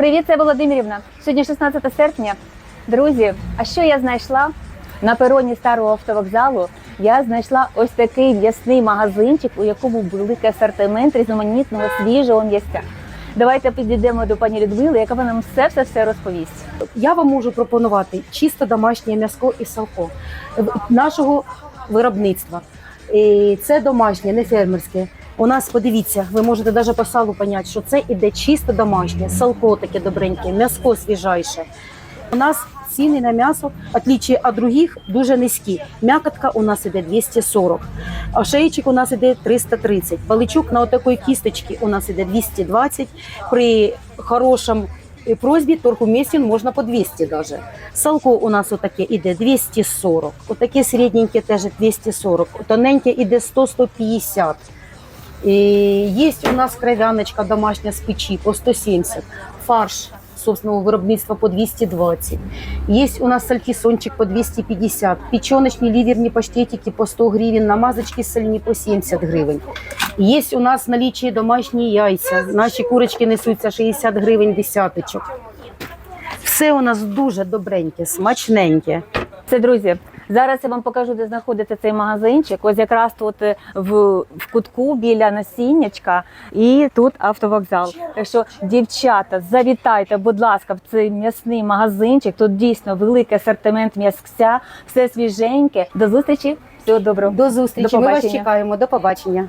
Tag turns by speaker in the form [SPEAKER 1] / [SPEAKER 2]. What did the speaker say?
[SPEAKER 1] Привіт, це Володимирівна. Сьогодні 16 серпня. Друзі, а що я знайшла? На пероні старого автовокзалу я знайшла ось такий м'ясний магазинчик, у якому великий асортимент різноманітного свіжого м'ясця. Давайте підійдемо до пані Людмили, яка вам все все все розповість.
[SPEAKER 2] Я вам можу пропонувати чисто домашнє м'яско і салко нашого виробництва. І це домашнє, не фермерське. У нас подивіться, ви можете навіть по салу поняти, що це іде чисто домашнє, салко таке добреньке, м'яско свіжайше. У нас ціни на м'ясо, в отличие від других, дуже низькі. М'якотка у нас іде 240, а шеєчик у нас іде 330. Баличок на отакої кісточки у нас іде 220. При хорошому і просьбі торгумесін можна по 200 даже. Салко у нас отаке іде 240, отаке середненьке теж 240, тоненьке іде 100-150. І є у нас кров'яночка домашня з печі по 170, фарш собственного виробництва по 220. Є у нас сальтісончик по 250, печеночні ліверні паштетики по 100 гривень, намазочки сальні по 70 гривень. Є у нас налічі домашні яйця. Наші курочки несуться 60 гривень десяточок. Все у нас дуже добреньке, смачненьке.
[SPEAKER 1] Це друзі. Зараз я вам покажу, де знаходиться цей магазинчик. Ось якраз тут е, в, в кутку біля насіннячка, і тут автовокзал. Так що, дівчата, завітайте, будь ласка, в цей м'ясний магазинчик. Тут дійсно великий асортимент м'ясця, все свіженьке. До зустрічі, всього доброго.
[SPEAKER 2] До зустрічі.
[SPEAKER 1] До
[SPEAKER 2] Ми вас чекаємо. До побачення.